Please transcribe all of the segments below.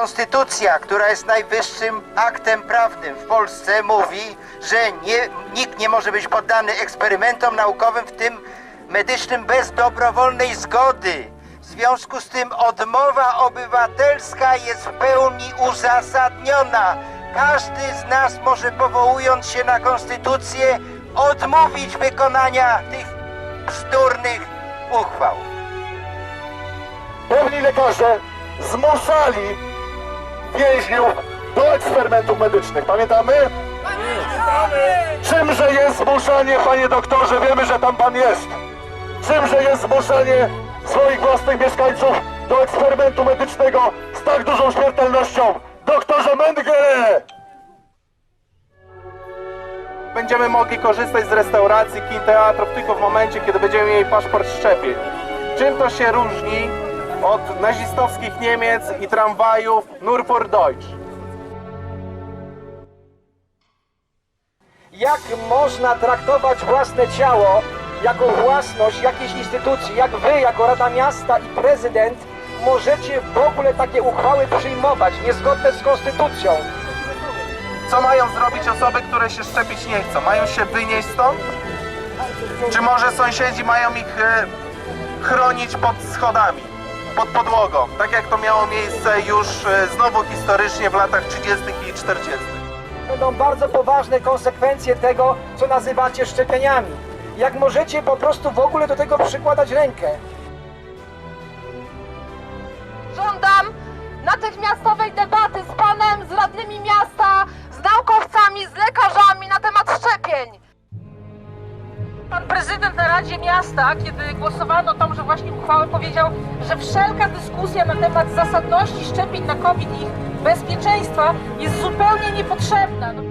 Konstytucja, która jest najwyższym aktem prawnym w Polsce, mówi, że nie, nikt nie może być poddany eksperymentom naukowym, w tym medycznym, bez dobrowolnej zgody. W związku z tym odmowa obywatelska jest w pełni uzasadniona. Każdy z nas może, powołując się na Konstytucję, odmówić wykonania tych bzdurnych uchwał. Pewni lekarze zmuszali więźniów do eksperymentów medycznych. Pamiętamy? Czymże jest zmuszanie, panie doktorze? Wiemy, że tam pan jest. Czymże jest zmuszanie swoich własnych mieszkańców do eksperymentu medycznego z tak dużą śmiertelnością? Doktorze Mengele! Będziemy mogli korzystać z restauracji, kin, teatrów tylko w momencie, kiedy będziemy mieli paszport szczepień. Czym to się różni od nazistowskich Niemiec i tramwajów Nur für Deutsch? Jak można traktować własne ciało jako własność jakiejś instytucji? Jak wy, jako Rada Miasta i prezydent, możecie w ogóle takie uchwały przyjmować niezgodne z konstytucją? Co mają zrobić osoby, które się szczepić nie chcą? Mają się wynieść stąd? Czy może sąsiedzi mają ich e, chronić pod schodami, pod podłogą? Tak jak to miało miejsce już e, znowu historycznie w latach 30. i 40. Będą bardzo poważne konsekwencje tego, co nazywacie szczepieniami. Jak możecie po prostu w ogóle do tego przykładać rękę? Żądam natychmiastowej debaty z panem, z radnymi miasta, Miasta, kiedy głosowano tą, że właśnie uchwałę, powiedział, że wszelka dyskusja na temat zasadności szczepień na COVID i ich bezpieczeństwa jest zupełnie niepotrzebna. No.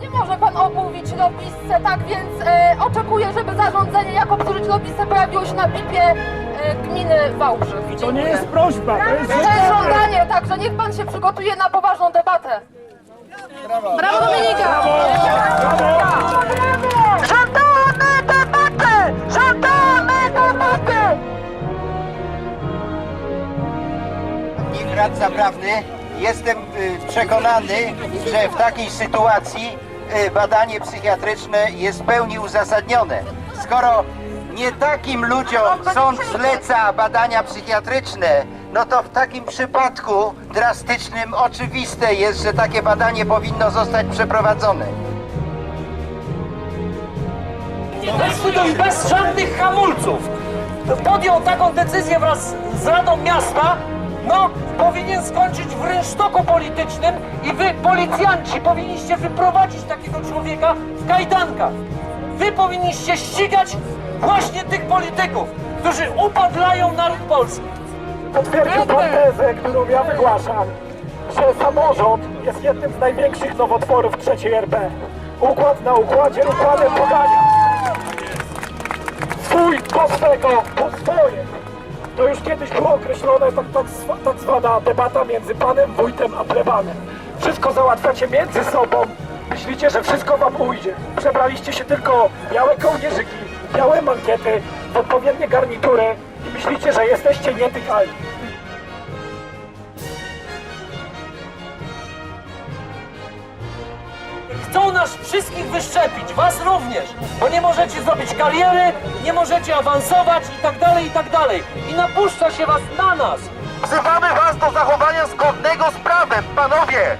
Nie może pan obmówić lobbystce, tak więc e, oczekuję, żeby zarządzenie, jak obsłużyć lobbystę, pojawiło się na bipie e, gminy Wałbrzych. I to nie jest prośba, to jest To jest żądanie, także niech pan się przygotuje na poważną debatę. Brawo! Prawny, jestem y, przekonany, że w takiej sytuacji y, badanie psychiatryczne jest w pełni uzasadnione. Skoro nie takim ludziom sąd zleca badania psychiatryczne, no to w takim przypadku drastycznym oczywiste jest, że takie badanie powinno zostać przeprowadzone. Decyduje bez żadnych hamulców. Podjął taką decyzję wraz z Radą Miasta, no powinien skończyć w rynsztoku politycznym i wy, policjanci, powinniście wyprowadzić takiego człowieka w kajdankach. Wy powinniście ścigać właśnie tych polityków, którzy upadlają naród polski. Potwierdził pan tezę, którą ja wygłaszam, że samorząd jest jednym z największych nowotworów trzeciej RP. Układ na układzie, układem podania. Swój po swego, po swoje. To już kiedyś było określone tak, tak, tak zwana debata między panem wójtem a plebanem. Wszystko załatwiacie między sobą. Myślicie, że wszystko wam ujdzie. Przebraliście się tylko białe kołnierzyki, białe mankiety, w odpowiednie garnitury i myślicie, że jesteście nietykalni. Chcą nas wszystkich wyszczepić, was również, bo nie możecie zrobić kariery, nie możecie awansować i tak dalej, i tak dalej. I napuszcza się was na nas. Wzywamy was do zachowania zgodnego z prawem, panowie!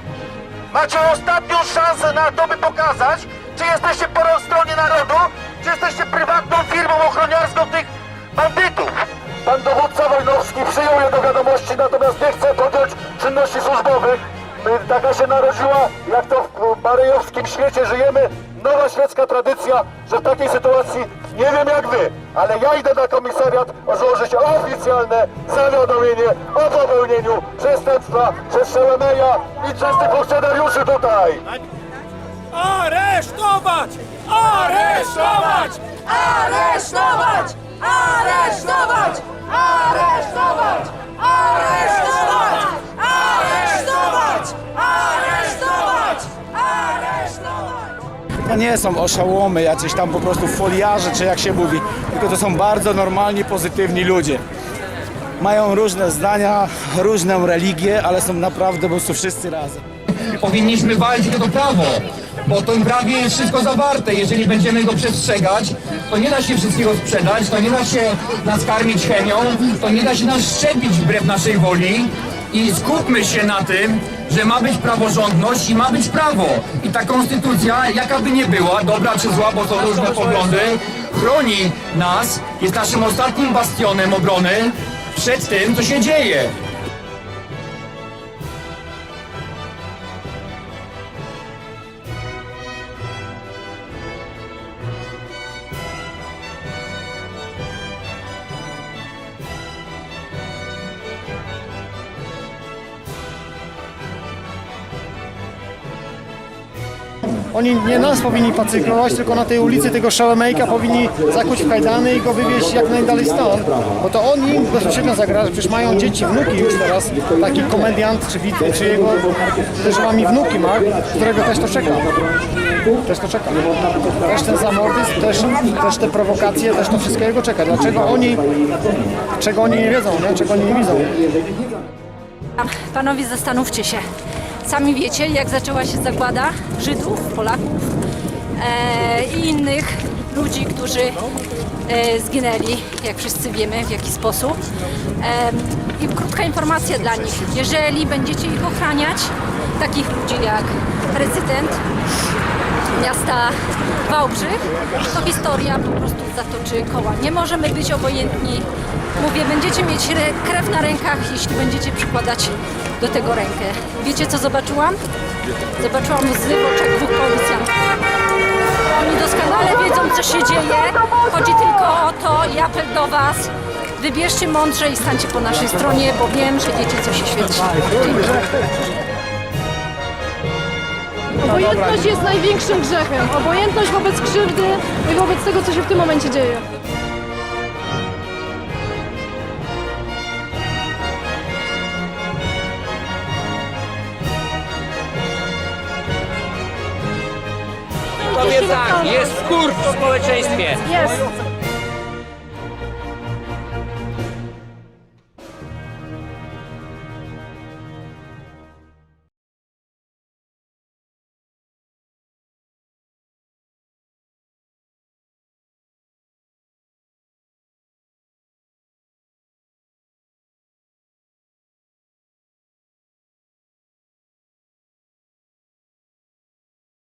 Macie ostatnią szansę na to, by pokazać, czy jesteście po stronie narodu, czy jesteście prywatną firmą ochroniarską tych bandytów! Pan dowódca Wojnowski przyjął je do wiadomości, natomiast nie chce podjąć czynności służbowych. Y, Taka się narodziła, jak to w maryjowskim świecie żyjemy, nowa świecka tradycja, że w takiej sytuacji nie wiem jak wy, ale ja idę na komisariat złożyć oficjalne zawiadomienie o popełnieniu przestępstwa przez Szełemeja i przez tych funkcjonariuszy tutaj. Aresztować! Aresztować! Aresztować! Aresztować! Nie są oszałomy, jacyś tam po prostu foliarze, czy jak się mówi, tylko to są bardzo normalni, pozytywni ludzie. mają różne zdania, różną religię, ale są naprawdę po prostu wszyscy razem. powinniśmy walczyć o to prawo, bo w tym prawie jest wszystko zawarte. Jeżeli będziemy go przestrzegać, to nie da się wszystkiego sprzedać, to nie da się nas karmić chemią, to nie da się nas szczepić wbrew naszej woli i skupmy się na tym, że ma być praworządność i ma być prawo. I ta konstytucja, jaka by nie była, dobra czy zła, bo są różne poglądy, chroni nas, jest naszym ostatnim bastionem obrony przed tym, co się dzieje. Oni nie nas powinni pacyfikować, tylko na tej ulicy tego Szałemejka powinni zakuć w kajdany i go wywieźć jak najdalej stąd. Bo to oni bezpośrednio zagrażają, przecież mają dzieci, wnuki już teraz. Taki komediant czy, czy jego podejrzewami wnuki ma, którego też to czeka. Też to czeka. Też ten zamordyzm, też, też te prowokacje, też to wszystko jego czeka. Dlaczego oni, czego oni nie wiedzą, nie? czego oni nie widzą? Panowie, zastanówcie się. Sami wiecie, jak zaczęła się zagłada Żydów, Polaków e, i innych ludzi, którzy e, zginęli, jak wszyscy wiemy, w jaki sposób. E, I krótka informacja dla nich. Jeżeli będziecie ich ochraniać, takich ludzi jak prezydent miasta Wałbrzych, to historia po prostu zatoczy koła. Nie możemy być obojętni. Mówię, będziecie mieć re- krew na rękach, jeśli będziecie przykładać do tego rękę. Wiecie, co zobaczyłam? Zobaczyłam łzy w dwóch policjantów. Oni doskonale wiedzą, co się dzieje. Chodzi tylko o to i apel do Was. Wybierzcie mądrze i stańcie po naszej stronie, bo wiem, że wiecie, co się świeci. Obojętność jest największym grzechem. Obojętność wobec krzywdy i wobec tego, co się w tym momencie dzieje. Tak, jest skurcz w społeczeństwie. Jest.